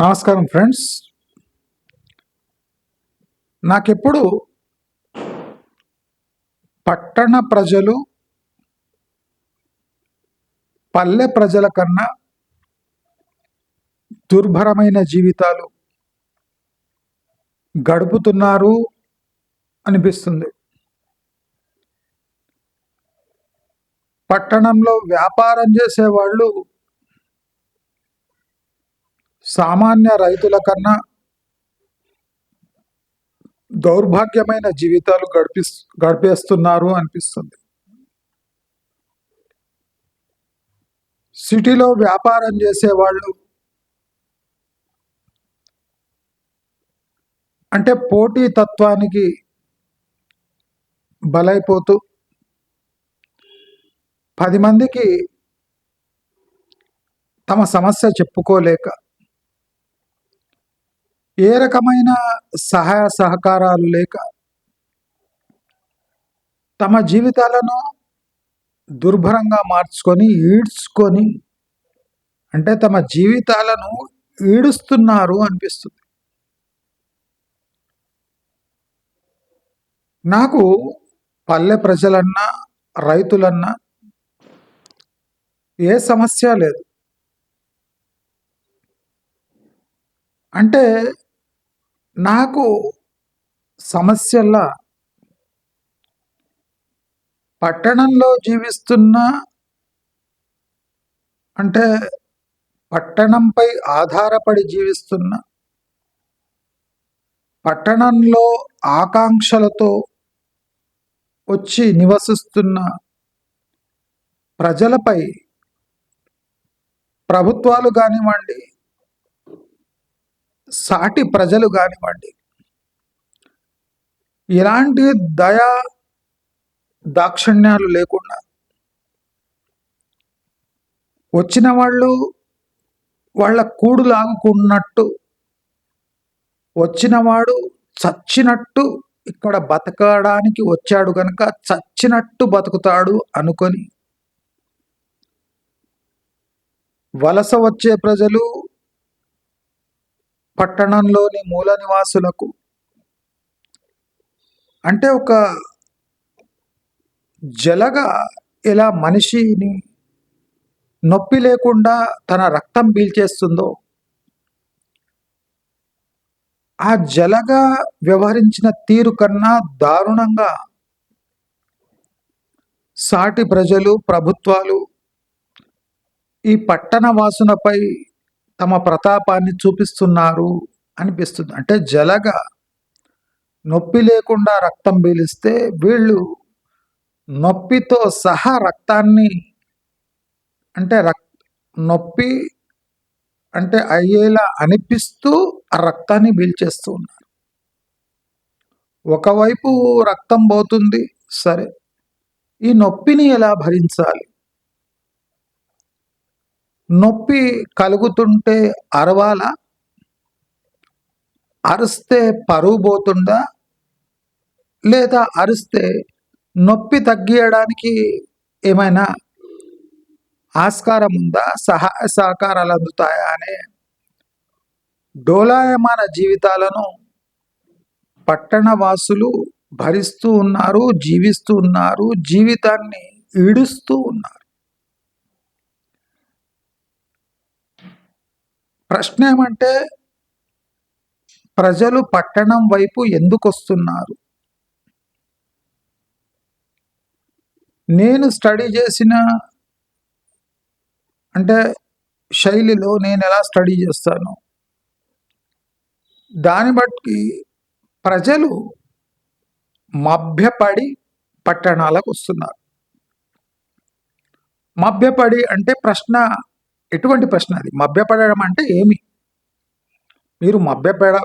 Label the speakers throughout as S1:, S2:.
S1: నమస్కారం ఫ్రెండ్స్. నాకెప్పుడు పట్టణ ప్రజలు పల్లె ప్రజల కన్నా దుర్భరమైన జీవితాలు గడుపుతున్నారు అనిపిస్తుంది. పట్టణంలో వ్యాపారం చేసేవాళ్ళు సామాన్య రైతుల కన్నా దౌర్భాగ్యమైన జీవితాలు గడిపి గడిపేస్తున్నారు అనిపిస్తుంది. సిటీలో వ్యాపారం చేసేవాళ్ళు అంటే పోటీ తత్వానికి బలైపోతూ పది మందికి తమ సమస్య చెప్పుకోలేక ఏ రకమైన సహాయ సహకారాలు లేక తమ జీవితాలను దుర్భరంగా మార్చుకొని ఈడ్చుకొని అంటే తమ జీవితాలను ఈడుస్తున్నారు అనిపిస్తుంది. నాకు పల్లె ప్రజలన్నా రైతులన్నా ఏ సమస్య లేదు. అంటే నాకు సమస్యల్లా పట్టణంలో జీవిస్తున్న అంటే పట్టణంపై ఆధారపడి జీవిస్తున్న పట్టణంలో ఆకాంక్షలతో వచ్చి నివసిస్తున్న ప్రజలపై ప్రభుత్వాలు కానివ్వండి సాటి ప్రజలు కానివ్వండి. ఎలాంటి దయా దాక్షిణ్యాలు లేకుండా వచ్చిన వాళ్ళు వాళ్ళ కూడు లాగుకున్నట్టు వచ్చినవాడు చచ్చినట్టు ఇక్కడ బతకడానికి వచ్చాడు కనుక చచ్చినట్టు బతుకుతాడు అనుకొని వలస వచ్చే ప్రజలు పట్టణంలోని మూల నివాసులకు. అంటే ఒక జలగా ఇలా మనిషిని నొప్పి లేకుండా తన రక్తం పీల్చేస్తుందో ఆ జలగా వ్యవహరించిన తీరు కన్నా దారుణంగా సాటి ప్రజలు ప్రభుత్వాలు ఈ పట్టణ వాసునపై తమ ప్రతాపాన్ని చూపిస్తున్నారు అనిపిస్తుంది. అంటే జలగా నొప్పి లేకుండా రక్తం పీలిస్తే వీళ్ళు నొప్పితో సహా రక్తాన్ని అంటే రక్ నొప్పి అంటే అయ్యేలా అనిపిస్తూ ఆ రక్తాన్ని పీల్చేస్తూ ఉన్నారు. ఒకవైపు రక్తం పోతుంది సరే. ఈ నొప్పిని ఎలా భరించాలి? నొప్పి కలుగుతుంటే అరవాల? అరిస్తే పరువు పోతుందా? లేదా అరిస్తే నొప్పి తగ్గియడానికి ఏమైనా ఆస్కారం ఉందా? సహాయ సహకారాలు అందుతాయా అనే డోలాయమాన జీవితాలను పట్టణవాసులు భరిస్తూ ఉన్నారు జీవిస్తూ ఉన్నారు జీవితాన్ని ఈడుస్తూ ఉన్నారు. ప్రశ్న ఏమంటే ప్రజలు పట్టణం వైపు ఎందుకు వస్తున్నారు నేను స్టడీ చేసిన అంటే శైలిలో నేను ఎలా స్టడీ చేస్తాను? దాన్ని బట్టి ప్రజలు మభ్యపడి పట్టణాలకు వస్తున్నారు. మభ్యపడి అంటే ప్రశ్న ఎటువంటి ప్రశ్న అది? మభ్యపడడం అంటే ఏమి? మీరు మభ్యపడ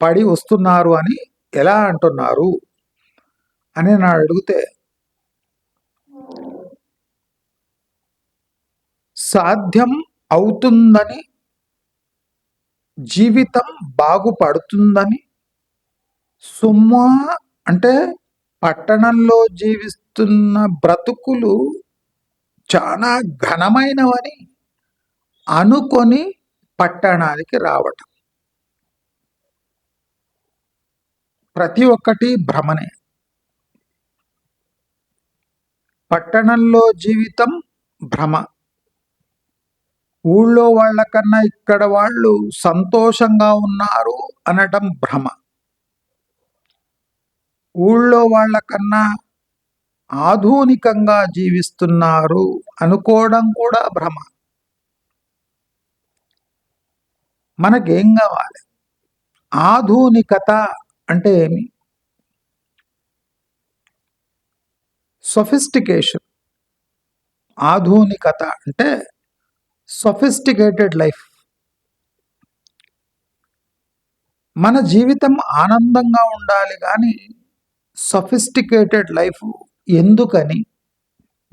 S1: పడి వస్తున్నారు అని ఎలా అంటున్నారు? అని నా అడిగితే సాధ్యం అవుతుందని జీవితం బాగుపడుతుందని సుమ్మా అంటే పట్టణంలో జీవిస్తున్న బ్రతుకులు చాలా ఘనమైనవని అనుకొని పట్టణానికి రావటం. ప్రతి ఒక్కటి భ్రమనే. పట్టణంలో జీవితం భ్రమ. ఊళ్ళో వాళ్ళకన్నా ఇక్కడ వాళ్ళు సంతోషంగా ఉన్నారు అనటం భ్రమ. ఊళ్ళో వాళ్ళకన్నా ఆధునికంగా జీవిస్తున్నారు అనుకోవడం కూడా భ్రమ. మనకేం కావాలి? ఆధునికత అంటే ఏమి? సొఫిస్టికేషన్ ఆధునికత అంటే సొఫిస్టికేటెడ్ లైఫ్ మన జీవితం ఆనందంగా ఉండాలి కానీ సొఫిస్టికేటెడ్ లైఫ్ ఎందుకని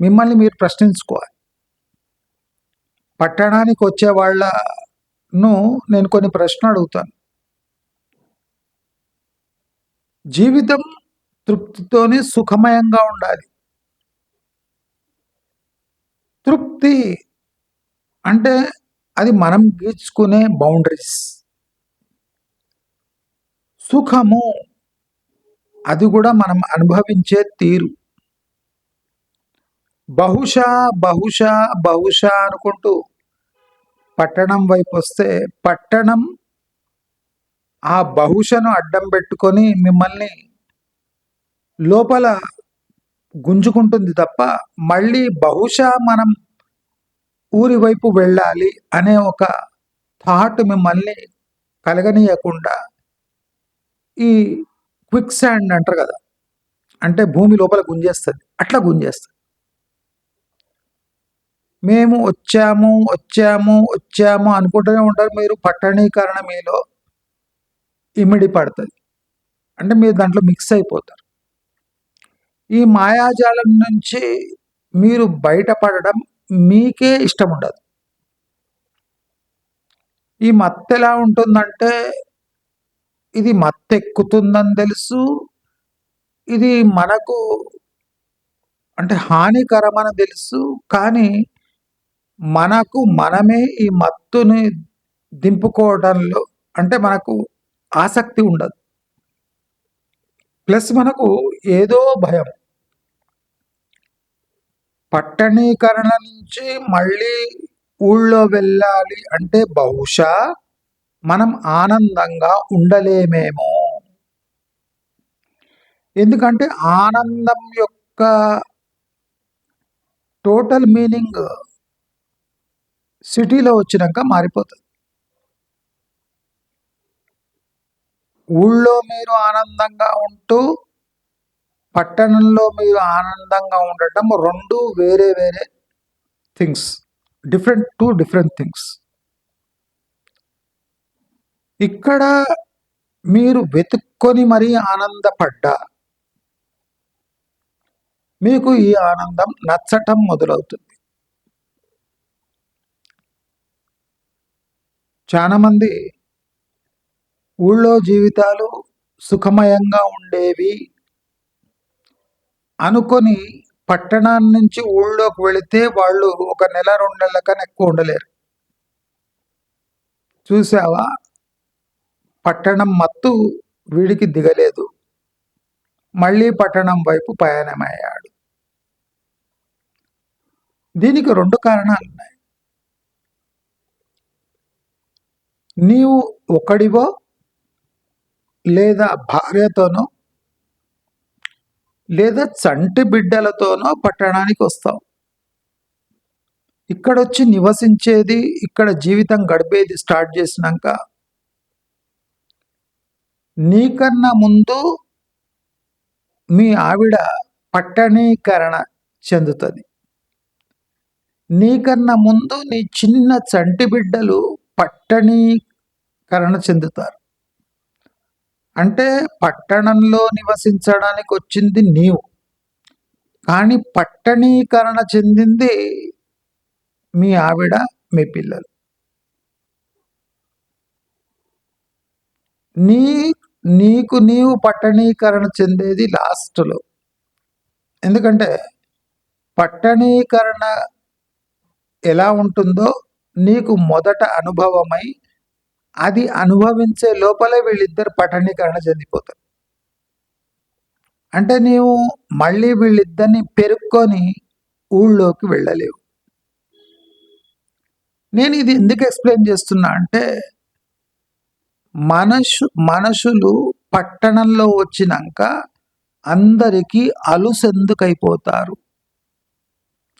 S1: మిమ్మల్ని మీరు ప్రశ్నించుకోవాలి. పట్టణానికి వచ్చే వాళ్ళ ను నేను కొన్ని ప్రశ్నలు అడుగుతాను. జీవితం తృప్తితోనే సుఖమయంగా ఉండాలి. తృప్తి అంటే అది మనం గీచుకునే బౌండరీస్. సుఖము అది కూడా మనం అనుభవించే తీరు. బహుశా బహుశా బహుశా అనుకుంటూ పట్టణం వైపు వస్తే పట్టణం ఆ బహుశను అడ్డం పెట్టుకొని మిమ్మల్ని లోపల గుంజుకుంటుంది తప్ప మళ్ళీ బహుశా మనం ఊరి వైపు వెళ్ళాలి అనే ఒక థాట్ మిమ్మల్ని కలగనీయకుండా ఈ క్విక్ శాండ్ అంటారు కదా అంటే భూమి లోపల గుంజేస్తుంది అట్లా గుంజేస్తుంది. మేము వచ్చాము వచ్చాము వచ్చాము అనుకుంటూనే ఉంటారు మీరు. పట్టణీకరణ మీలో ఇమిడి పడుతుంది. అంటే మీరు దాంట్లో మిక్స్ అయిపోతారు. ఈ మాయాజాలం నుంచి మీరు బయటపడడం మీకే ఇష్టం ఉండదు. ఈ మత్తు ఎలా ఉంటుందంటే ఇది మత్తెక్కుతుందని తెలుసు. ఇది మనకు అంటే హానికరమని తెలుసు. కానీ మనకు మనమే ఈ మత్తుని దింపుకోవడంలో అంటే మనకు ఆసక్తి ఉండదు. ప్లస్ మనకు ఏదో భయం. పట్టణీకరణ నుంచి మళ్ళీ ఊళ్ళో వెళ్ళాలి అంటే బహుశా మనం ఆనందంగా ఉండలేమేమో. ఎందుకంటే ఆనందం యొక్క టోటల్ మీనింగ్ సిటీలో వచ్చినాక మారిపోతుంది ఊళ్ళో మీరు ఆనందంగా ఉంటూ పట్టణంలో మీరు ఆనందంగా ఉండటం రెండు వేరే వేరే things. Different two different things. ఇక్కడ మీరు వెతుక్కొని మరీ ఆనందపడ్డా మీకు ఈ ఆనందం నచ్చటం మొదలవుతుంది. చాలామంది ఊళ్ళో జీవితాలు సుఖమయంగా ఉండేవి అనుకొని పట్టణాన్ని నుంచి ఊళ్ళోకి వెళితే వాళ్ళు ఒక నెల రెండు నెలల కన్నా ఎక్కువ ఉండలేరు. చూసావా? పట్టణం మత్తు వీడికి దిగలేదు. మళ్ళీ పట్టణం వైపు పయనమయ్యాడు. దీనికి రెండు కారణాలు ఉన్నాయి నీవు ఒకడివో లేదా భార్యతోనో లేదా చంటి బిడ్డలతోనో పట్టణానికి వస్తావు. ఇక్కడొచ్చి నివసించేది ఇక్కడ జీవితం గడిపేది స్టార్ట్ చేసినాక నీకన్నా ముందు మీ ఆవిడ పట్టణీకరణ చెందుతుంది. నీకన్నా ముందు నీ చిన్న చంటి బిడ్డలు పట్టణీకరణ చెందుతారు. అంటే పట్టణంలో నివసించడానికి వచ్చింది నీవు. కానీ పట్టణీకరణ చెందింది మీ ఆవిడ మీ పిల్లలు. నీ నీకు నీవు పట్టణీకరణ చెందేది లాస్ట్లో. ఎందుకంటే పట్టణీకరణ ఎలా ఉంటుందో నీకు మొదట అనుభవమై అది అనుభవించే లోపలే వీళ్ళిద్దరు పట్టణీకరణ చెందిపోతారు. అంటే నీవు మళ్ళీ వీళ్ళిద్దరిని పెరుక్కొని ఊళ్ళోకి వెళ్ళలేవు. నేను ఇది ఎందుకు ఎక్స్ప్లెయిన్ చేస్తున్నా అంటే మనసు మనుషులు పట్టణంలో వచ్చినాక అందరికీ అలుసెందుకైపోతారు?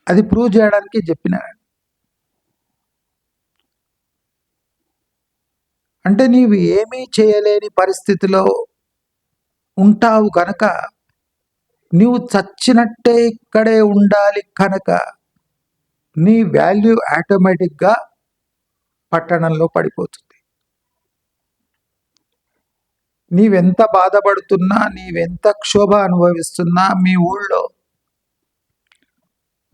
S1: అది ప్రూవ్ చేయడానికి చెప్పిన అంటే నీవు ఏమీ చేయలేని పరిస్థితిలో ఉంటావు కనుక నీవు చచ్చినట్టే ఇక్కడే ఉండాలి కనుక నీ వాల్యూ ఆటోమేటిక్గా పట్టణంలో పడిపోతుంది. నీవెంత బాధపడుతున్నా నీవెంత క్షోభ అనుభవిస్తున్నా మీ ఊళ్ళో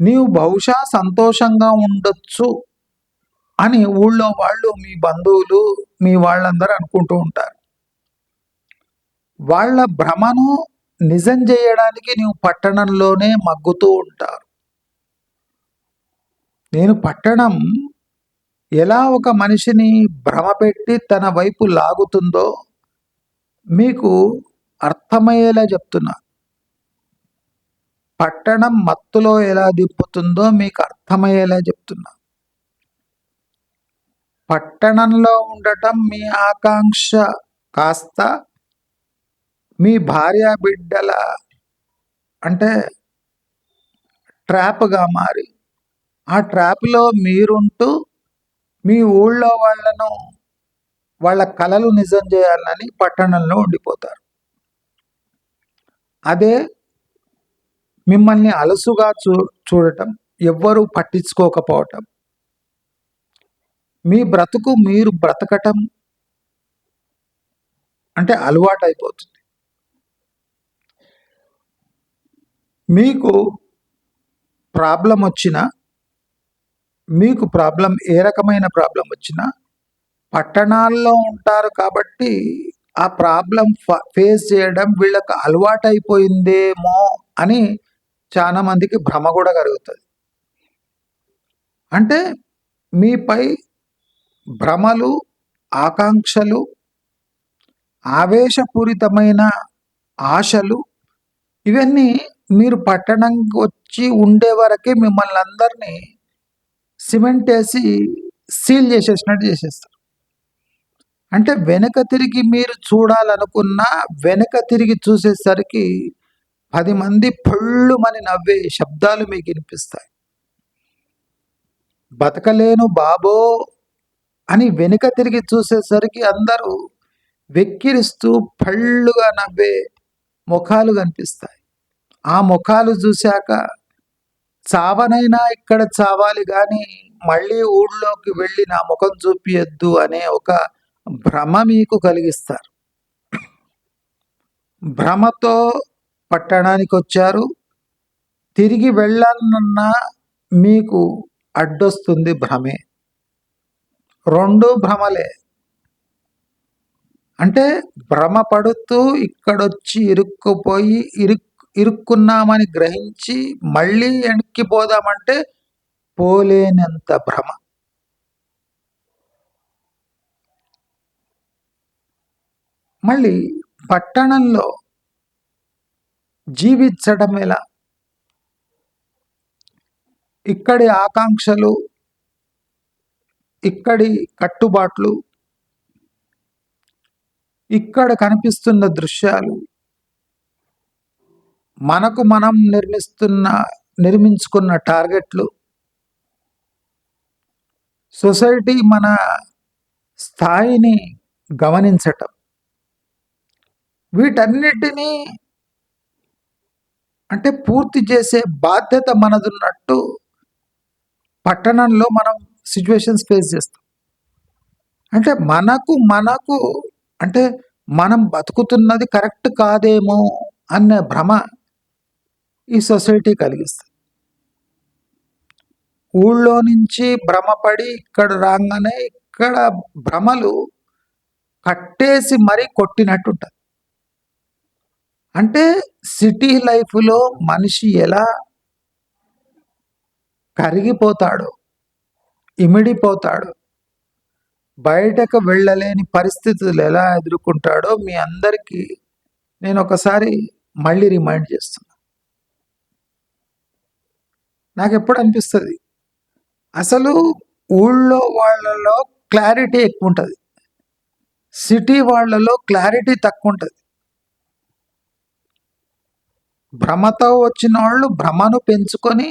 S1: నీవు బహుశా సంతోషంగా ఉండొచ్చు. అని ఊళ్ళో వాళ్ళు మీ బంధువులు మీ వాళ్ళందరూ అనుకుంటూ ఉంటారు. వాళ్ళ భ్రమను నిజం చేయడానికి నీవు పట్టణంలోనే మగ్గుతూ ఉంటారు. నేను పట్టణం ఎలా ఒక మనిషిని భ్రమపెట్టి తన వైపు లాగుతుందో మీకు అర్థమయ్యేలా చెప్తున్నా. పట్టణం మత్తులో ఎలా దిప్పుతుందో మీకు అర్థమయ్యేలా చెప్తున్నా. పట్టణంలో ఉండటం మీ ఆకాంక్ష. కాస్త మీ భార్య బిడ్డల అంటే ట్రాప్గా మారి ఆ ట్రాప్లో మీరుంటూ మీ ఊళ్ళో వాళ్ళను వాళ్ళ కళలు నిజం చేయాలని పట్టణంలో ఉండిపోతారు. అదే మిమ్మల్ని అలసుగా చూ చూడటం ఎవ్వరూ పట్టించుకోకపోవటం. మీ బ్రతుకు మీరు బ్రతకటం అంటే అలవాటు అయిపోతుంది మీకు ప్రాబ్లం వచ్చినా మీకు ప్రాబ్లం ఏ రకమైన ప్రాబ్లం వచ్చినా పట్టణాల్లో ఉంటారు కాబట్టి ఆ ప్రాబ్లం ఫేస్ చేయడం వీళ్ళకు అలవాటైపోయిందేమో అని చాలా మందికి భ్రమ కూడా కలుగుతుంది. అంటే మీపై భ్రమలు ఆకాంక్షలు ఆవేశపూరితమైన ఆశలు ఇవన్నీ మీరు పట్టణంకి వచ్చి ఉండే వరకే మిమ్మల్ని అందరినీ సిమెంట్ వేసి సీల్ చేసేసినట్టు చేసేస్తారు. అంటే వెనక తిరిగి మీరు చూడాలనుకున్నా వెనక తిరిగి చూసేసరికి పది మంది పళ్ళుమని నవ్వే శబ్దాలు మీకు వినిపిస్తాయి. బతకలేను బాబో అని వెనుక తిరిగి చూసేసరికి అందరూ వెక్కిరిస్తూ పళ్ళుగా నవ్వే ముఖాలు కనిపిస్తాయి. ఆ ముఖాలు చూశాక చావనైనా ఇక్కడ చావాలి కానీ మళ్ళీ ఊళ్ళోకి వెళ్ళి నా ముఖం చూపియద్దు అనే ఒక భ్రమ మీకు కలిగిస్తారు. భ్రమతో పట్టణానికి వచ్చారు. తిరిగి వెళ్ళాలన్నా మీకు అడ్డొస్తుంది భ్రమే. రెండు భ్రమలే. అంటే భ్రమ పడుతూ ఇక్కడొచ్చి ఇరుక్కుపోయి ఇరుక్ ఇరుక్కున్నామని గ్రహించి మళ్ళీ వెనక్కిపోదామంటే పోలేనంత భ్రమ. మళ్ళీ పట్టణంలో జీవించడం ఎలా ఇక్కడి ఆకాంక్షలు ఇక్కడి కట్టుబాట్లు ఇక్కడ కనిపిస్తున్న దృశ్యాలు మనకు మనం నిర్మిస్తున్న నిర్మించుకున్న టార్గెట్లు సొసైటీ మన స్థాయిని గమనించటం. వీటన్నిటినీ అంటే పూర్తి చేసే బాధ్యత మనదున్నట్టు పట్టణంలో మనం సిచ్యువేషన్స్ ఫేస్ చేస్తాం. అంటే మనకు మనకు అంటే మనం బతుకుతున్నది కరెక్ట్ కాదేమో అనే భ్రమ ఈ సొసైటీ కలిగిస్తుంది. ఊళ్ళో నుంచి భ్రమపడి ఇక్కడ రాగానే ఇక్కడ భ్రమలు కట్టేసి మరీ కొట్టినట్టు ఉంటుంది అంటే సిటీ లైఫ్లో మనిషి ఎలా కరిగిపోతాడో ఇమిడిపోతాడు. బయటకు వెళ్ళలేని పరిస్థితులు ఎలా ఎదుర్కొంటాడో మీ అందరికీ నేను ఒకసారి మళ్ళీ రిమైండ్ చేస్తున్నా. నాకు ఎప్పుడు అనిపిస్తుంది? అసలు ఊళ్ళో వాళ్ళలో క్లారిటీ ఎక్కువ ఉంటుంది సిటీ వాళ్ళలో క్లారిటీ తక్కువ ఉంటుంది భ్రమతో వచ్చిన వాళ్ళు భ్రమను పెంచుకొని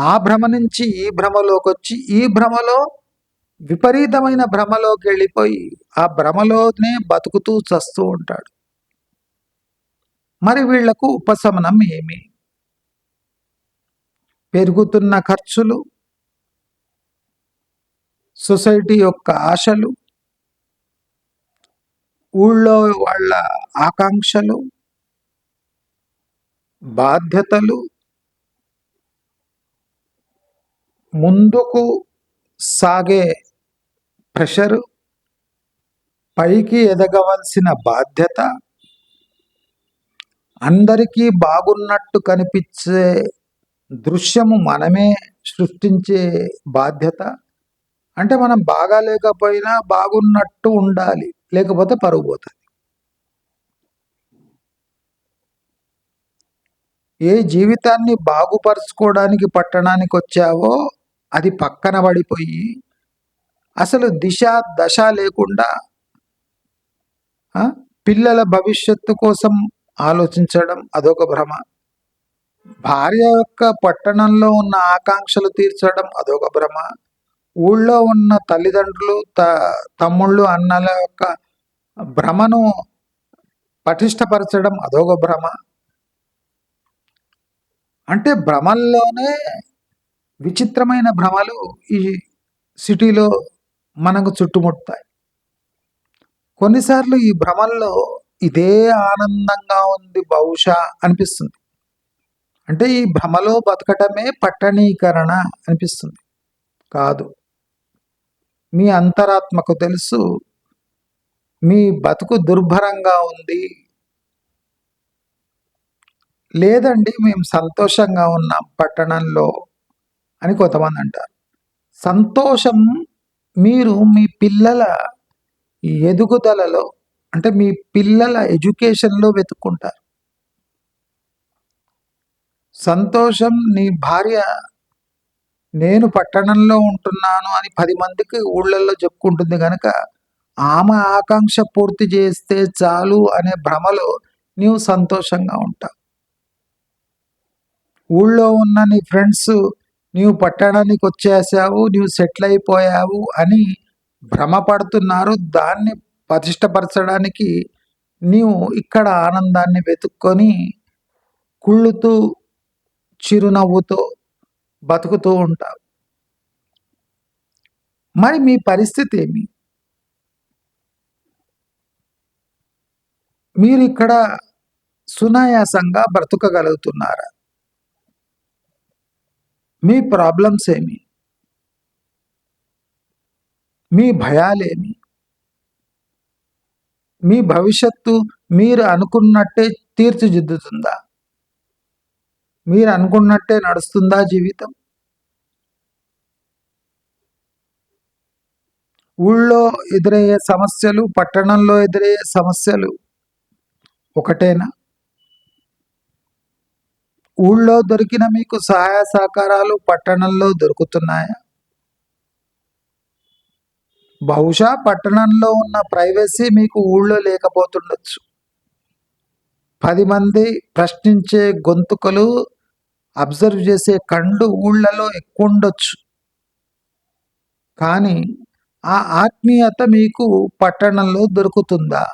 S1: ఆ భ్రమ నుంచి ఈ భ్రమలోకి వచ్చి ఈ భ్రమలో విపరీతమైన భ్రమలోకి వెళ్ళిపోయి ఆ భ్రమలోనే బతుకుతూ చస్తూ ఉంటాడు. మరి వీళ్ళకు ఉపశమనం ఏమి? పెరుగుతున్న ఖర్చులు సొసైటీ యొక్క ఆశలు ఊళ్ళో వాళ్ళ ఆకాంక్షలు బాధ్యతలు ముందుకు సాగే ప్రెషరు పైకి ఎదగవలసిన బాధ్యత అందరికీ బాగున్నట్టు కనిపించే దృశ్యము మనమే సృష్టించే బాధ్యత. అంటే మనం బాగా లేకపోయినా బాగున్నట్టు ఉండాలి లేకపోతే పరుగు పోతుంది. ఏ జీవితాన్ని బాగుపరుచుకోవడానికి పట్టణానికి వచ్చావో అది పక్కన పడిపోయి అసలు దిశ దశ లేకుండా పిల్లల భవిష్యత్తు కోసం ఆలోచించడం అదొక భ్రమ. భార్య యొక్క పట్టణంలో ఉన్న ఆకాంక్షలు తీర్చడం అదొక భ్రమ. ఊళ్ళో ఉన్న తల్లిదండ్రులు త తమ్ముళ్ళు అన్నల యొక్క భ్రమను పటిష్టపరచడం అదొక భ్రమ. అంటే భ్రమల్లోనే విచిత్రమైన భ్రమలు ఈ సిటీలో మనకు చుట్టుముడతాయి. కొన్నిసార్లు ఈ భ్రమల్లో ఇదే ఆనందంగా ఉంది బహుశా అనిపిస్తుంది. అంటే ఈ భ్రమలో బతకటమే పట్టణీకరణ అనిపిస్తుంది. కాదు. మీ అంతరాత్మకు తెలుసు. మీ బతుకు దుర్భరంగా ఉంది. లేదండి మేము సంతోషంగా ఉన్నాం పట్టణంలో. అని కొంతమంది అంటారు. సంతోషం మీరు మీ పిల్లల ఎదుగుదలలో అంటే మీ పిల్లల ఎడ్యుకేషన్లో వెతుక్కుంటారు. సంతోషం నీ భార్య నేను పట్టణంలో ఉంటున్నాను అని పది మందికి ఊళ్ళల్లో చెప్పుకుంటుంది కనుక ఆమె ఆకాంక్ష పూర్తి చేస్తే చాలు అనే భ్రమలో నీవు సంతోషంగా ఉంటావు. ఊళ్ళో ఉన్న నీ ఫ్రెండ్స్ నీవు పట్టణానికి వచ్చేసావు నీవు సెటిల్ అయిపోయావు అని భ్రమపడుతున్నారు. దాన్ని పతిష్టపరచడానికి నీవు ఇక్కడ ఆనందాన్ని వెతుక్కొని కుళ్ళుతూ చిరునవ్వుతో బతుకుతూ ఉంటావు. మరి మీ పరిస్థితి ఏమి? మీరు ఇక్కడ సునాయాసంగా బ్రతకగలుగుతున్నారా? మీ ప్రాబ్లమ్స్ ఏమి? మీ భయాలేమి మీ భవిష్యత్తు మీరు అనుకున్నట్టే తీర్చిదిద్దుతుందా? మీరు అనుకున్నట్టే నడుస్తుందా జీవితం? ఊళ్ళో ఎదురయ్యే సమస్యలు పట్టణంలో ఎదురయ్యే సమస్యలు ఒకటేనా? ఊళ్ళో దొరికిన మీకు సహాయ సహకారాలు పట్టణంలో దొరుకుతున్నాయా? బహుశా పట్టణంలో ఉన్న ప్రైవసీ మీకు ఊళ్ళో లేకపోతుండొచ్చు. పది మంది ప్రశ్నించే గొంతుకలు అబ్జర్వ్ చేసే కండు ఊళ్ళలో ఎక్కువ ఉండొచ్చు కానీ ఆ ఆత్మీయత మీకు పట్టణంలో దొరుకుతుందా?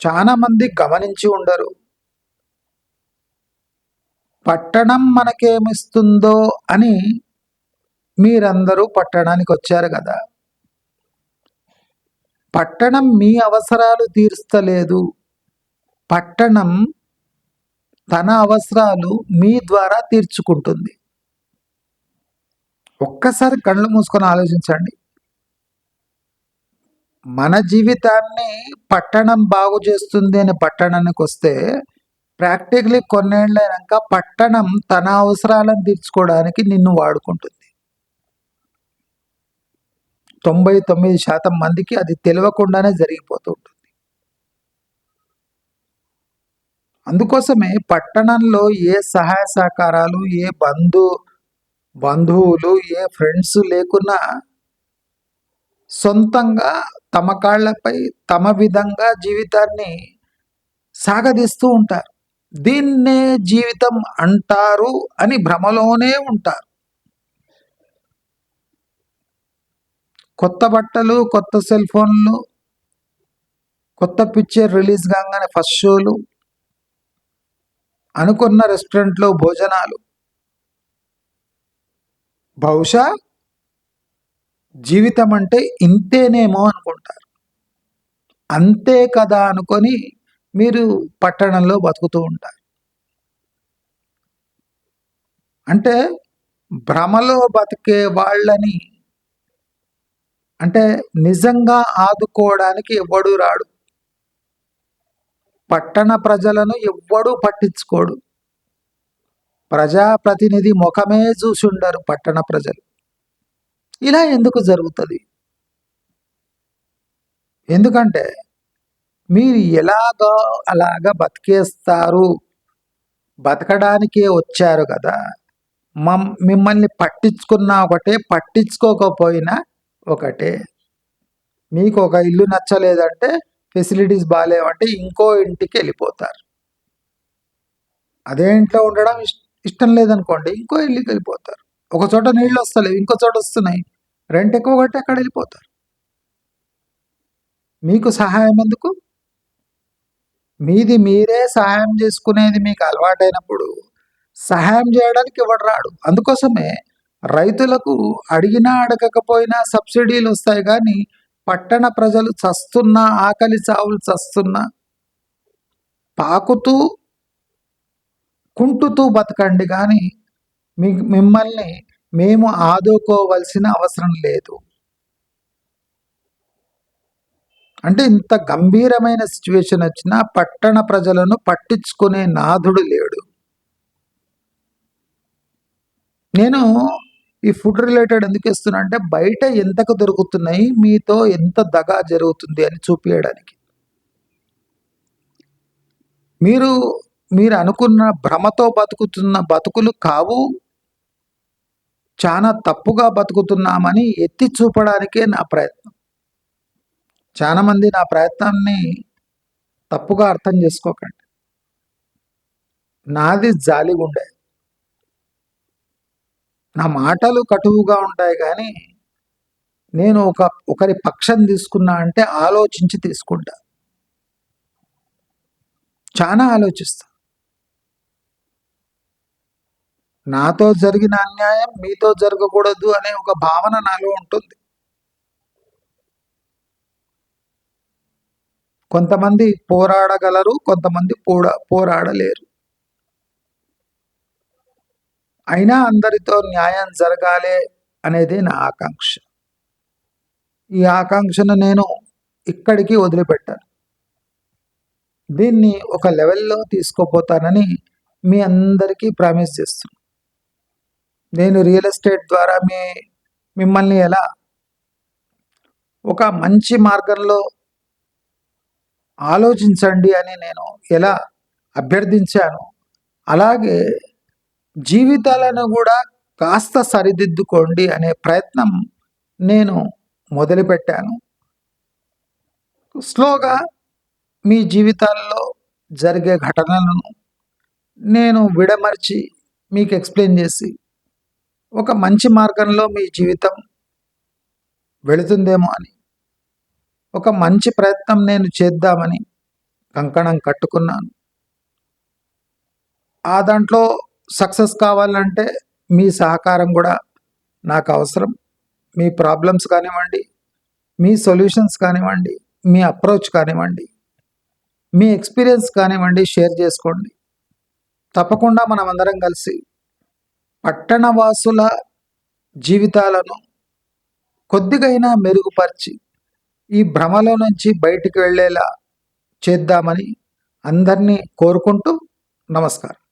S1: చాలా మంది గమనించి ఉండరు. పట్టణం మనకేమిస్తుందో అని మీరందరూ పట్టణానికి వచ్చారు కదా. పట్టణం మీ అవసరాలు తీర్స్తలేదు. పట్టణం తన అవసరాలు మీ ద్వారా తీర్చుకుంటుంది. ఒక్కసారి కళ్ళు మూసుకొని ఆలోచించండి. మన జీవితాన్ని పట్టణం బాగు చేస్తుంది అని పట్టణానికి వస్తే ప్రాక్టికలీ కొన్నేళ్ళైనాక పట్టణం తన అవసరాలను తీర్చుకోవడానికి నిన్ను వాడుకుంటుంది. తొంభై తొమ్మిది శాతం మందికి అది తెలియకుండానే జరిగిపోతూ ఉంటుంది. అందుకోసమే పట్టణంలో ఏ సహాయ సహకారాలు ఏ బంధు బంధువులు ఏ ఫ్రెండ్స్ లేకున్నా సొంతంగా తమ కాళ్ళపై తమ విధంగా జీవితాన్ని సాగదీస్తూ ఉంటారు. దీన్నే జీవితం అంటారు అని భ్రమలోనే ఉంటారు. కొత్త బట్టలు కొత్త సెల్ ఫోన్లు కొత్త పిక్చర్ రిలీజ్ కాగానే ఫస్ట్ షోలు అనుకున్న రెస్టారెంట్లో భోజనాలు. బహుశా జీవితం అంటే ఇంతేనేమో అనుకుంటారు. అంతే కదా అనుకొని మీరు పట్టణంలో బతుకుతూ ఉంటారు. అంటే భ్రమలో బతికే వాళ్ళని అంటే నిజంగా ఆదుకోవడానికి ఎవ్వడు రాడు. పట్టణ ప్రజలను ఎవ్వడూ పట్టించుకోడు. ప్రజాప్రతినిధి ముఖమే చూసుండరు పట్టణ ప్రజలు. ఇలా ఎందుకు జరుగుతుంది? ఎందుకంటే మీరు ఎలాగో అలాగా బతికేస్తారు? బతకడానికే వచ్చారు కదా. మమ్ మిమ్మల్ని పట్టించుకున్నా ఒకటే పట్టించుకోకపోయినా ఒకటే. మీకు ఒక ఇల్లు నచ్చలేదంటే ఫెసిలిటీస్ బాగాలేవంటే ఇంకో ఇంటికి వెళ్ళిపోతారు. అదే ఇంట్లో ఉండడం ఇష్టం లేదనుకోండి ఇంకో ఇల్లుకి వెళ్ళిపోతారు. ఒక చోట నీళ్ళు వస్తలేవు ఇంకో చోట వస్తున్నాయి. రెంట్ ఎక్కువ కట్టి అక్కడ వెళ్ళిపోతారు. మీకు సహాయం ఎందుకు? మీది మీరే సహాయం చేసుకునేది మీకు అలవాటైనప్పుడు సహాయం చేయడానికి ఎవడు రాడు. అందుకోసమే రైతులకు అడిగినా అడగకపోయినా సబ్సిడీలు వస్తాయి కానీ పట్టణ ప్రజలు చస్తున్నా ఆకలి చావులు చస్తున్నా పాకుతూ కుంటుతూ బతకండి కానీ మీ మిమ్మల్ని మేము ఆదుకోవలసిన అవసరం లేదు. అంటే ఇంత గంభీరమైన సిచ్యువేషన్ వచ్చినా పట్టణ ప్రజలను పట్టించుకునే నాథుడు లేడు. నేను ఈ ఫుడ్ రిలేటెడ్ ఎందుకు ఇస్తున్నా అంటే బయట ఎంతకు దొరుకుతున్నాయి మీతో ఎంత దగా జరుగుతుంది అని చూపించడానికి మీరు మీరు అనుకున్న భ్రమతో బతుకుతున్న బతుకులు కావు చాలా తప్పుగా బతుకుతున్నామని ఎత్తి చూపడానికే నా ప్రయత్నం. చాలామంది నా ప్రయత్నాన్ని తప్పుగా అర్థం చేసుకోకండి. నాది జాలిగుండే నా మాటలు కటువుగా ఉంటాయి కానీ నేను ఒక ఒకరి పక్షం తీసుకున్నా అంటే ఆలోచించి తీసుకుంటా. చాలా ఆలోచిస్తా. నాతో జరిగిన అన్యాయం మీతో జరగకూడదు అనే ఒక భావన నాలో ఉంటుంది. కొంతమంది పోరాడగలరు కొంతమంది పోరా పోరాడలేరు. అయినా అందరితో న్యాయం జరగాలి అనేది నా ఆకాంక్ష. ఈ ఆకాంక్షను నేను ఇక్కడికి వదిలిపెట్టాను. దీన్ని ఒక లెవెల్లో తీసుకోపోతానని మీ అందరికీ ప్రామిస్ చేస్తున్నాను నేను రియల్ ఎస్టేట్ ద్వారా మీ మిమ్మల్ని ఎలా ఒక మంచి మార్గంలో ఆలోచించండి అని నేను ఎలా అభ్యర్థించాను. అలాగే జీవితాలను కూడా కాస్త సరిదిద్దుకోండి అనే ప్రయత్నం నేను మొదలుపెట్టాను. స్లోగా మీ జీవితాల్లో జరిగే ఘటనలను నేను విడమర్చి మీకు ఎక్స్ప్లెయిన్ చేసి ఒక మంచి మార్గంలో మీ జీవితం వెళుతుందేమో అని. ఒక మంచి ప్రయత్నం నేను చేద్దామని కంకణం కట్టుకున్నాను. ఆ దాంట్లో సక్సెస్ కావాలంటే మీ సహకారం కూడా నాకు అవసరం. మీ ప్రాబ్లమ్స్ కానివ్వండి మీ సొల్యూషన్స్ కానివ్వండి మీ అప్రోచ్ కానివ్వండి మీ ఎక్స్పీరియన్స్ కానివ్వండి షేర్ చేసుకోండి. తప్పకుండా మనం అందరం కలిసి పట్టణవాసుల జీవితాలను కొద్దిగైనా మెరుగుపరిచి ఈ భ్రమలో నుంచి బయటికి వెళ్ళేలా చేద్దామని అందరినీ కోరుకుంటూ నమస్కారం.